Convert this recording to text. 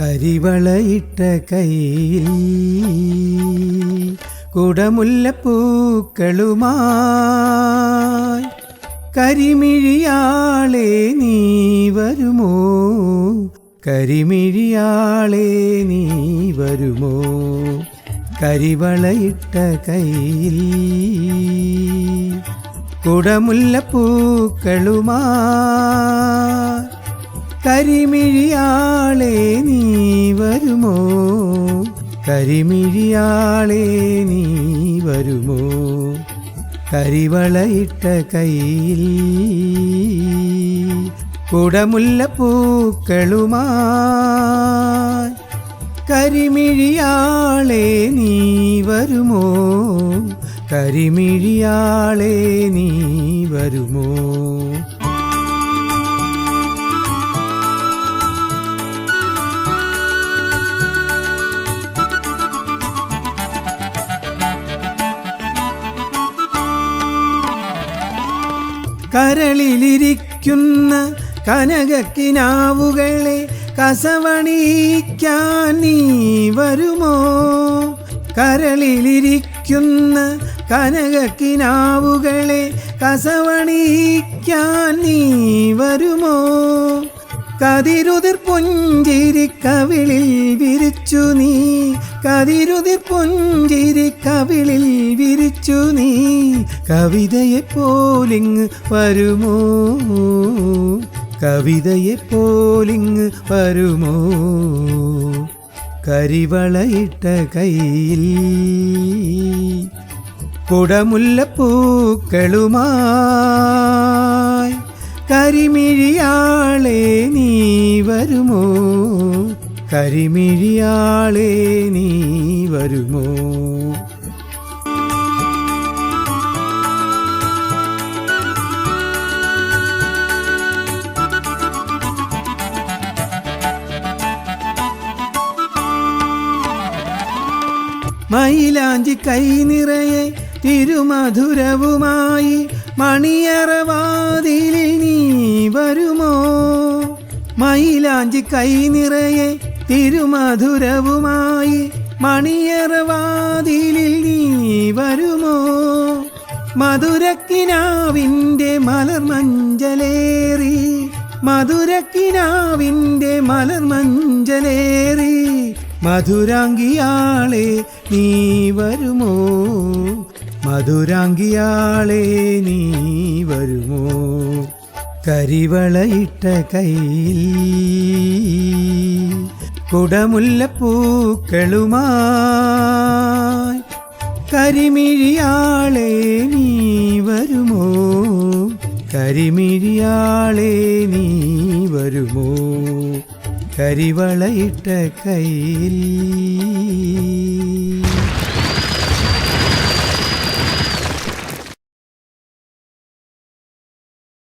കരിവളയിട്ട കയ്യിൽ കുടമുല്ലപ്പൂക്കളുമായി കരിമിഴിയാളെ നീ വരുമോ? കരിമിഴിയാളെ നീ വരുമോ? കരിവളയിട്ട കയ്യിൽ കുടമുല്ലപ്പൂക്കളുമായി കരിമിഴിയാളെ നീ വരുമോ? കരിമിഴിയാളെ നീ വരുമോ? കരിവളയിട്ട കയ്യിൽ കുടമുല്ലപ്പൂക്കളുമായി കരിമിഴിയാളെ നീ വരുമോ? കരിമിഴിയാളെ നീ വരുമോ? കരളിലിരിക്കുന്ന കനകക്കിനാവുകളെ കസവണിക്കാൻ നീ വരുമോ? കരളിലിരിക്കുന്ന കനകക്കിനാവുകളെ കസവണിക്കാൻ നീ വരുമോ? കതിരുതിർ പുഞ്ചിരി കവിളിൽ വിരിച്ചു നീ. കതിരുതിർ പുഞ്ചിരി കവിളിൽ വിരിച്ചു നീ. കവിതയെ പോലിങ് വരുമോ? കവിതയെ പോലിങ് വരുമോ? കരിവളയിട്ട കയ്യിൽ കുടമുല്ലപ്പൂക്കളുമായി കരിമിഴിയാളെ നീ വരുമോ? കരിമിഴിയാളെ നീ വരുമോ? മയിലാഞ്ചി കൈ നിറയെ തിരുമധുരവുമായി മണിയറവാതിലിൽ നീ വരുമോ? മയിലാഞ്ചി കൈ നിറയെ തിരുമധുരവുമായി മണിയറവാതിലിൽ നീ വരുമോ? മധുരക്കിനാവിന്റെ മലർ മഞ്ചലേറി മധുരക്കിനാവിന്റെ മലർ മഞ്ചലേറി മധുരാങ്കിയാളെ നീ വരുമോ? മധുരാങ്കിയാളെ നീ വരുമോ? കരിവളയിട്ട കയ്യിൽ കുടമുല്ലപ്പൂക്കളുമായി കരിമിഴിയാളെ നീ വരുമോ? കരിമിഴിയാളെ നീ വരുമോ? കരിവളയിട്ട കയ്യിൽ